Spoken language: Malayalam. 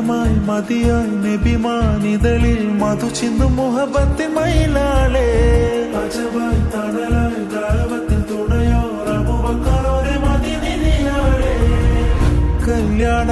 മനമായി മതിയായി നബിമാനിതളിൽ മധു ചിന്തു മുഹബത്തിൻ മയിലാളേ. അജബായി തണലായി ദാവത്തിൽ തുണയോ റബുബക്കറോരെ മതിനിയാളേ കല്യാണ